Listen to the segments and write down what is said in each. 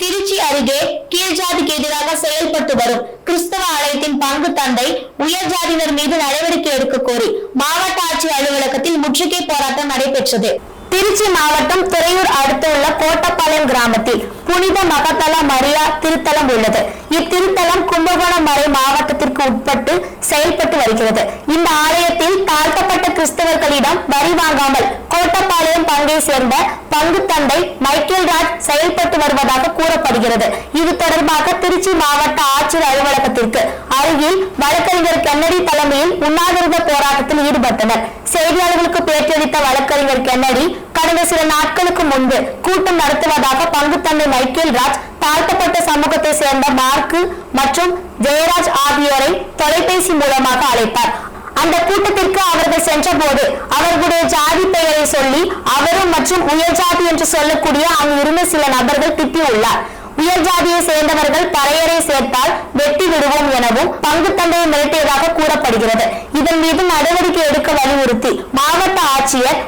திருச்சி அருகே கீழ்ஜாதிக்கு எதிராக செயல்பட்டு வரும் கிறிஸ்தவ ஆலயத்தின் பங்கு தந்தை உயர் ஜாதியினர் மீது நடவடிக்கை எடுக்க கோரி மாவட்ட ஆட்சியர் அலுவலகத்தில் முற்றுகை போராட்டம் நடைபெற்றது. திருச்சி மாவட்டம் துறையூர் அடுத்துள்ள கோட்டப்பாளையம் கிராமத்தில் புனித மகத்தல மரியா திருத்தலம் உள்ளது. இத்திருத்தலம் கும்பகோணம் மறை மாவட்டத்திற்கு உட்பட்டு செயல்பட்டு வருகிறது. இந்த ஆலயத்தில் தாழ்த்தப்பட்ட கிறிஸ்தவர்களிடம் வரி வாங்காமல் பங்கை சேர்ந்த பங்கு தந்தை மைக்கேல் ராஜ் செயல்பட்டு வருவதாக கூறப்படுகிறது. இது தொடர்பாக திருச்சி மாவட்ட ஆட்சியர் அலுவலகத்திற்கு அருகில் வழக்கறிஞர் கென்னடி தலைமையில் உண்ணாவிரத போராட்டத்தில் ஈடுபட்டனர். செய்தியாளர்களுக்கு பேட்டியளித்த வழக்கறிஞர் கென்னடி கடந்த சில நாட்களுக்கு முன்பு கூட்டம் நடத்துவதாக பங்கு தந்தை மைக்கேல் ராஜ் தாழ்த்தப்பட்ட சமூகத்தை சேர்ந்த மார்க்கு மற்றும் ஜெயராஜ் ஆகியோரை தொலைபேசி மூலமாக அழைத்தார். அந்த கூட்டத்திற்கு அவர்கள் சென்றபோது அவர்களுடைய ஜாதி பெயரை சொல்லி அவரும் மற்றும் உயர் ஜாதி என்று சொல்லக்கூடிய அங்கு இருந்த சில நபர்கள் திட்டியுள்ளார் உயர் ஜாதியை சேர்ந்தவர்கள் பறையரை சேர்த்தால் வெட்டி விடுவோம் எனவும் பங்கு தந்தையை மிரட்டியதாக கூறப்படுகிறது. இதன் மீது நடவடிக்கை எடுக்க வலியுறுத்தி மாவட்ட ஆட்சியர்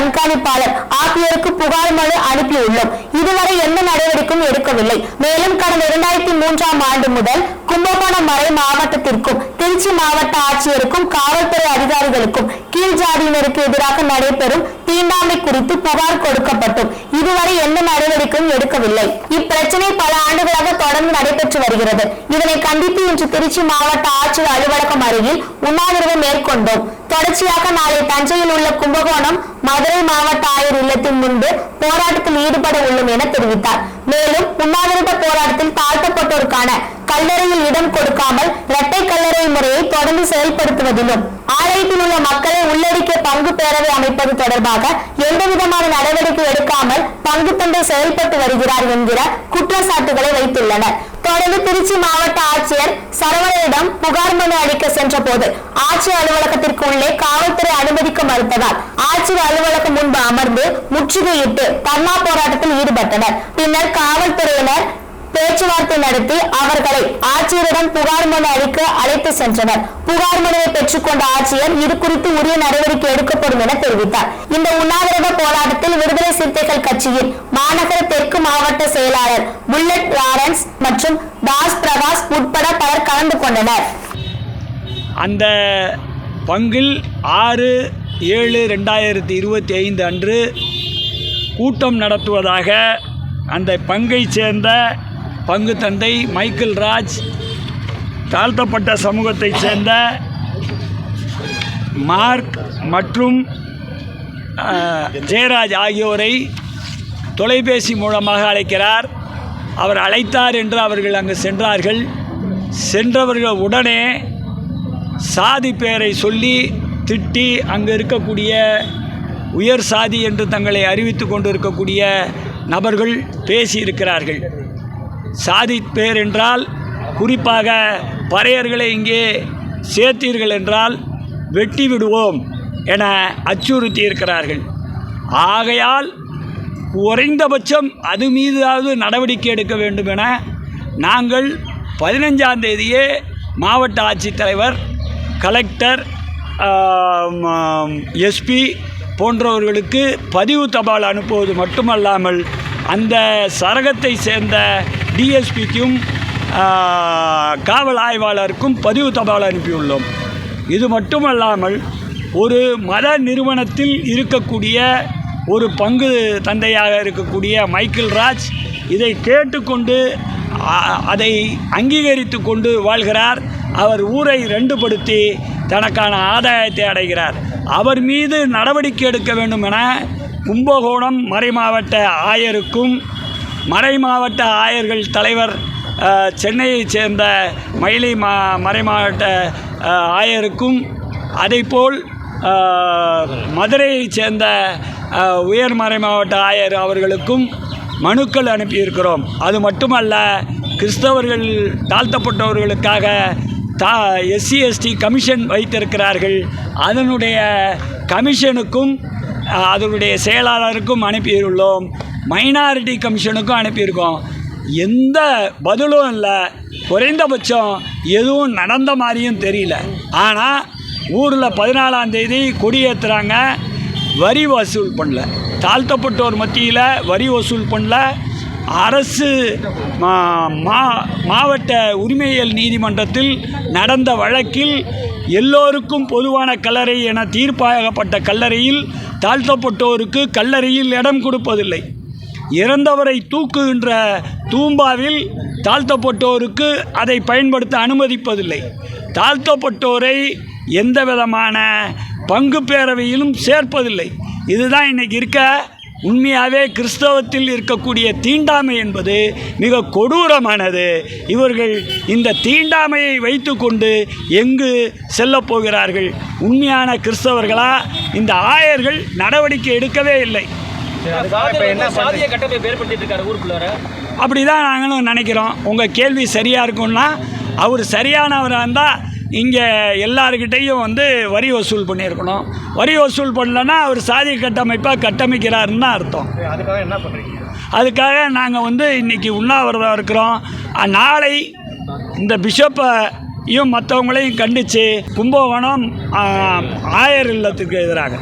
கண்காணிப்பாளர் ஆகியோருக்கு புகார் மனு அனுப்பியுள்ளோம். இதுவரை எந்த நடவடிக்கையும் எடுக்கவில்லை. மேலும் கடந்த இரண்டாயிரத்தி மூன்றாம் ஆண்டு முதல் கும்பகோணம் மறை மாவட்டத்திற்கும் திருச்சி மாவட்ட ஆட்சியருக்கும் காவல்துறை அதிகாரிகளுக்கும் கீழ் ஜாதியினருக்கு எதிராக நடைபெறும் தீண்டாமை குறித்து புகார் கொடுக்கப்பட்டும். இதுவரை எந்த நடவடிக்கையும் எடுக்கவில்லை. இப்பிரச்சனை பல ஆண்டுகளாக தொடர்ந்து நடைபெற்று வருகிறது. இதனை கண்டித்து இன்று திருச்சி மாவட்ட ஆட்சியர் அலுவலகம் அருகில் உண்ணாவிரதம் மேற்கொண்டோம். தொடர்ச்சியாக நாளை தஞ்சையில் உள்ள கும்பகோணம் மதுரை மாவட்ட ஆயர் இல்லத்தின் முன்பு போராட்டத்தில் ஈடுபட உள்ளோம் என தெரிவித்தார். மேலும் உண்ணாவிரத போராட்டத்தில் தாழ்த்தப்பட்டோருக்கான கல்லறையில் இடம் கொடுக்காமல் இரட்டை கல்லறை முறையை தொடர்ந்து செயல்படுத்துவதிலும் ஆலயத்தில் உள்ள மக்களை உள்ளடக்கிய பங்கு பேரவை அமைப்பது தொடர்பாக எந்த விதமான நடவடிக்கை எடுக்காமல் பங்கு தந்தை செயல்பட்டு வருகிறார் என்கிற குற்றச்சாட்டுகளை வைத்துள்ளனர். தொடர்ந்து திருச்சி மாவட்ட ஆட்சியர் சரவணனிடம் புகார் மனு அளிக்க சென்ற போது ஆட்சியர் அலுவலகத்திற்கு உள்ளே காவல்துறை அனுமதிக்க மறுத்ததால் ஆட்சியர் அலுவலகம் முன்பு அமர்ந்து முற்றுகையிட்டு தர்ணா போராட்டத்தில் ஈடுபட்டனர். பின்னர் காவல்துறையினர் பேச்சுவார்த்தை நடத்தி அவர்களை ஆட்சியரிடம் புகார் மனு அளிக்க அழைத்து சென்றனர். புகார் மனுவை பெற்றுக்கொண்ட ஆட்சியர் இது குறித்து உரிய நடவடிக்கை எடுக்கப்படும் என தெரிவித்தார். இந்த உண்ணாவிரத போராட்டத்தில் விடுதலை சிறுத்தைகள் கட்சியின் மாநகர தெற்கு மாவட்ட செயலாளர் புல்லட் லாரன்ஸ் மற்றும் தாஸ் பிரகாஷ் உட்பட பலர் கலந்து கொண்டனர். அந்த பங்கில் ஆறு ஏழு ரெண்டாயிரத்தி இருபத்தி ஐந்து அன்று கூட்டம் நடத்துவதாக அந்த பங்கை சேர்ந்த பங்கு தந்தை மைக்கேல் ராஜ் தாழ்த்தப்பட்ட சமூகத்தைச் சேர்ந்த மார்க் மற்றும் ஜெயராஜ் ஆகியோரை தொலைபேசி மூலமாக அழைக்கிறார். அவர் அழைத்தார் என்று அவர்கள் அங்கு சென்றார்கள். சென்றவர்கள் உடனே சாதி பெயரை சொல்லி திட்டி அங்கு இருக்கக்கூடிய உயர் சாதி என்று தங்களை அறிவித்து கொண்டிருக்கக்கூடிய நபர்கள் பேசியிருக்கிறார்கள். சாதி பெயர் என்றால் குறிப்பாக பறையர்களை இங்கே சேர்த்தீர்கள் என்றால் வெட்டி விடுவோம் என அச்சுறுத்தி இருக்கிறார்கள் ஆகையால் குறைந்தபட்சம் அது மீதாவது நடவடிக்கை எடுக்க வேண்டும் என நாங்கள் பதினஞ்சாம் தேதியே மாவட்ட ஆட்சித்தலைவர் கலெக்டர் எஸ்பி போன்றவர்களுக்கு பதிவு தபால் அனுப்புவது மட்டுமல்லாமல் அந்த சரகத்தை சேர்ந்த டிஎஸ்பிக்கும் காவல் ஆய்வாளருக்கும் பதிவு தபால் அனுப்பியுள்ளோம். இது மட்டுமல்லாமல் ஒரு மத நிறுவனத்தில் இருக்கக்கூடிய ஒரு பங்கு தந்தையாக இருக்கக்கூடிய மைக்கேல் ராஜ் இதை கேட்டுக்கொண்டு அதை அங்கீகரித்து கொண்டு வாழ்கிறார். அவர் ஊரை ரெண்டுபடுத்தி தனக்கான ஆதாயத்தை அடைகிறார். அவர் மீது நடவடிக்கை எடுக்க வேண்டும் என கும்பகோணம் மறைமாவட்ட ஆயருக்கும் மறை மாவட்ட ஆயர்கள் தலைவர் சென்னையைச் சேர்ந்த மயிலை மா மறைமாவட்ட மாவட்ட ஆயருக்கும் அதைப்போல் மதுரையைச் சேர்ந்த உயர் மறை மாவட்ட ஆயர் அவர்களுக்கும் மனுக்கள் அனுப்பியிருக்கிறோம். அது மட்டுமல்ல கிறிஸ்தவர்கள் தாழ்த்தப்பட்டவர்களுக்காக தா எஸ்சி எஸ்டி கமிஷன் வைத்திருக்கிறார்கள். அதனுடைய கமிஷனுக்கும் அதனுடைய செயலாளருக்கும் அனுப்பியுள்ளோம். மைனாரிட்டி கமிஷனுக்கும் அனுப்பியிருக்கோம். எந்த பதிலும் இல்லை. குறைந்தபட்சம் எதுவும் நடந்த மாதிரியும் தெரியல. ஆனால் ஊரில் பதினாலாம் தேதி கொடியேற்றுறாங்க வரி வசூல் பண்ணல. தாழ்த்தப்பட்டோர் மத்தியில் வரி வசூல் பண்ணல. அரசு மா- மா- மாவட்ட உரிமையியல் நீதிமன்றத்தில் நடந்த வழக்கில் எல்லோருக்கும் பொதுவான கல்லறை என தீர்ப்பாகப்பட்ட கல்லறையில் தாழ்த்தப்பட்டோருக்கு கல்லறையில் இடம் கொடுப்பதில்லை. இறந்தவரை தூக்குகின்ற தூம்பாவில் தாழ்த்தப்பட்டோருக்கு அதை பயன்படுத்த அனுமதிப்பதில்லை. தாழ்த்தப்பட்டோரை எந்த விதமான பங்கு பேரவையிலும் சேர்ப்பதில்லை. இதுதான் இன்னைக்கு இருக்க உண்மையாகவே கிறிஸ்தவத்தில் இருக்கக்கூடிய தீண்டாமை என்பது மிக கொடூரமானது. இவர்கள் இந்த தீண்டாமையை வைத்துக்கொண்டு எங்கு செல்லப்போகிறார்கள் உண்மையான கிறிஸ்தவர்களா? இந்த ஆயர்கள் நடவடிக்கை எடுக்கவே இல்லை. சாதிய கட்டமைப்பு ஏற்படுத்திட்டு இருக்காரு ஊருக்குள்ளார. அப்படி தான் நாங்களும் நினைக்கிறோம். உங்கள் கேள்வி சரியாக இருக்கும்னா அவர் சரியானவராக இருந்தால் இங்கே எல்லாருக்கிட்டேயும் வந்து வரி வசூல் பண்ணியிருக்கணும். வரி வசூல் பண்ணலன்னா அவர் சாதி கட்டமைப்பாக கட்டமைக்கிறாருன்னு தான் அர்த்தம். அதுக்காக என்ன பண்றீங்க? அதுக்காக நாங்கள் வந்து இன்றைக்கி உண்ணாவிரதம் இருக்கிறோம். நாளை இந்த பிஷப்பையும் மற்றவங்களையும் கண்டித்து கும்பகோணம் ஆயர் இல்லத்துக்கு எதிராக.